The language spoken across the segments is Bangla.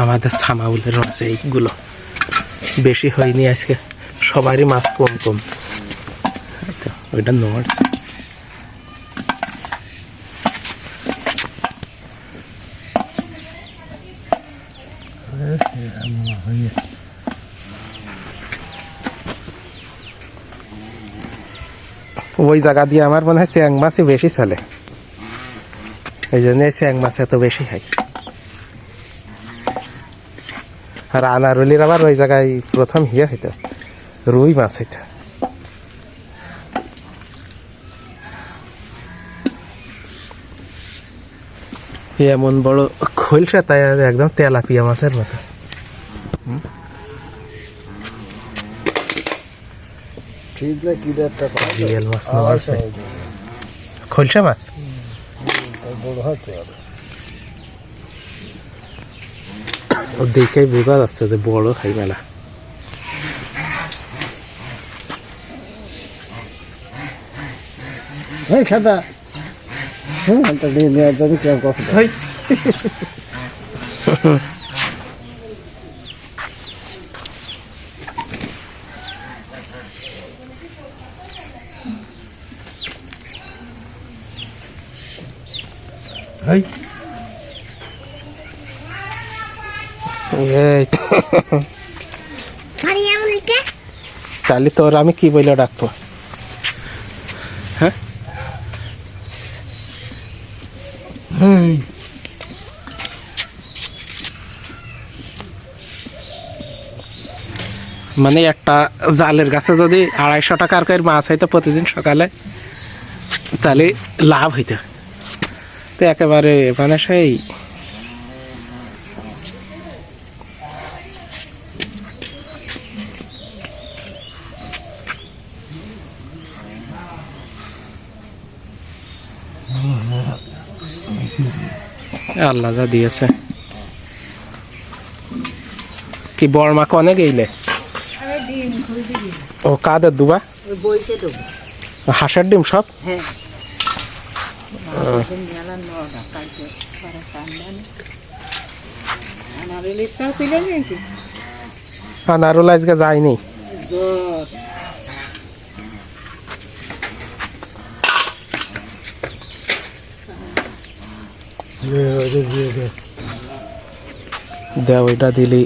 আমাদের সামাউলের মাছ এইগুলো বেশি হয়নি আজকে। সবারই মাছ কম কম। তো, ওইটা নড়ছে। ওই জায়গা দিয়ে আমার মনে হয় চ্যাং মাছই বেশি চলে। এই জন্য চ্যাং মাছ এত বেশি হয়। আর আনারুলির আবার ওই জায়গায় প্রথম ইয়ে হইতো। রুই মাছ হইতো। এমন বড় খোলসা তাই একদম তেলাপিয়া মাছের মতো। খোলসা মাছ আর ও দেখেই বোঝা যাচ্ছে যে বড় খাই মেলা এই খাদা হ্যাঁ তো দিয়ে দেওয়া যদি কেউ কষ্ট এই। তাহলে তোর আমি কি বলে ডাকবো? হ্যাঁ? মানে একটা জালের গাছে যদি আড়াইশো টাকার করে মাছ হইতো প্রতিদিন সকালে তাহলে লাভ হইতো। তো একেবারে মানে সেই আল্লাহ যা দিয়েছে। কি বড়মা কনে গেইলে? ও কাদের দুবা? হাঁসের ডিম সব? হ্যাঁ। আনারুল আজকে যায়নি। জ্বর দে ওইটা দিলি।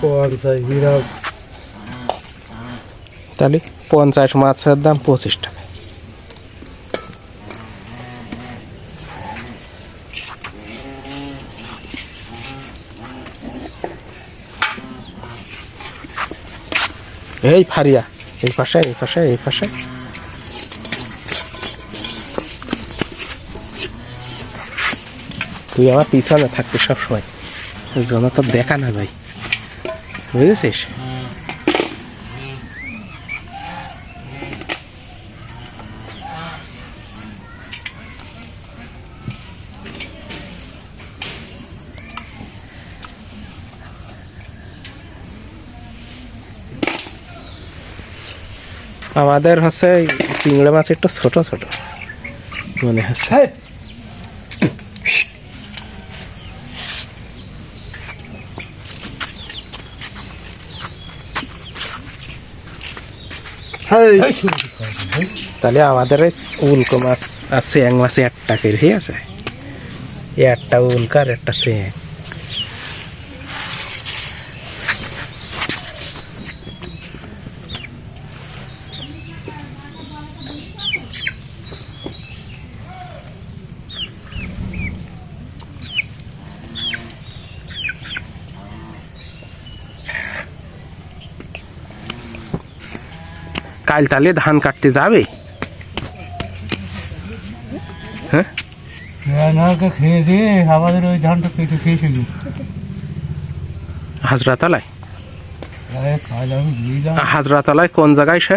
পঞ্চাশ বিরাট। তাহলে পঞ্চাশ মাছের দাম পঁচিশ টাকা। এই ফারিয়া, এই পাশে এই পাশে এই পাশে। তুই আমার পিছনে থাকবি সবসময়। জন্য তো দেখা না ভাই বুঝেছিস? আমাদের হচ্ছে চিংড়ি মাছ একটু ছোট ছোট। মনে হচ্ছে। তাহলে আমাদের উল্কো মাছ আর চেং মাছ একটা করে ঠিক আছে? একটা উল্কা আর একটা চেং কাল তাহলে ধান কাটতে যাবে? হ্যাঁ? রান্নাকে খেয়ে দিয়ে আমাদের ওই ধানটা কেটে হাজরাতলায়? হাজরাতলায় কোন জায়গায় সে?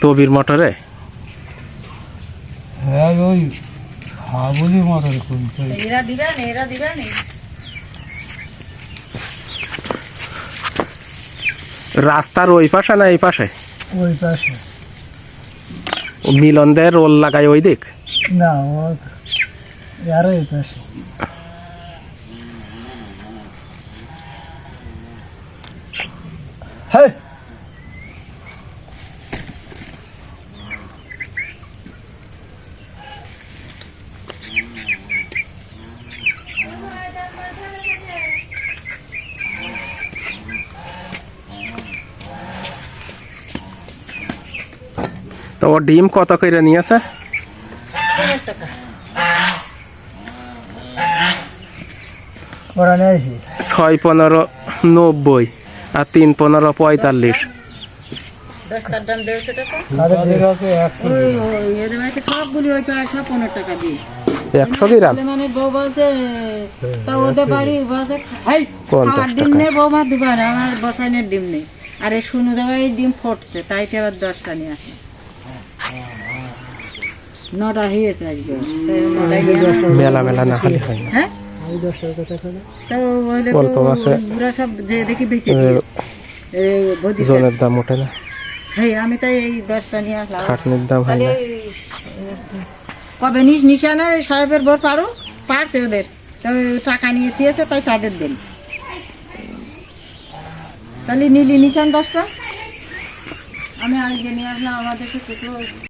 তবির মোটরে হ্যাঁ ওই হাবুলি করছে এরা দিবেন এরা দিবেন রাস্তার ওই পাশে না এই পাশে? ওই পাশে। মিলনদের রোল লাগায় ওই দিক? না আরও এই পাশে। তো ও ডিম কত করে নিয়েছে? ওরা ছয় পনেরো নব্বই আর তিন পনেরো পঁয়তাল্লিশ। একশো গ্রাম? মানে বউ বলছে তা ওদের বাড়ি বলছে হাই ডিম। নেই বৌমা দুবার? আমার বসাইনের ডিম নেই। আরে শুনু দেবাই ডিম ফুটছে তাইতে আবার দশটা নিয়ে আসে? নটা হয়েছে আজকে। মেলা মেলা না হলে হয় হ্যাঁ? আমি দশ টাকা তো অল্প মাছে। ওরা সব যে দেখি বেঁচে এ, এই বদি জনের দাম ওঠে না। আমি তাই এই দশটা নিয়ে আসলাম। খাটনির দাম হয় তাহলে না। এই, কবে নিস নিশানে সাহেবের বোর পারো? পারছে ওদের। তো টাকা নিয়ে থিয়েছে তাই তাদের দেন। তাহলে নিলি নিশান দশটা? আমি আজকে নিয়ে আসলাম আমাদের তো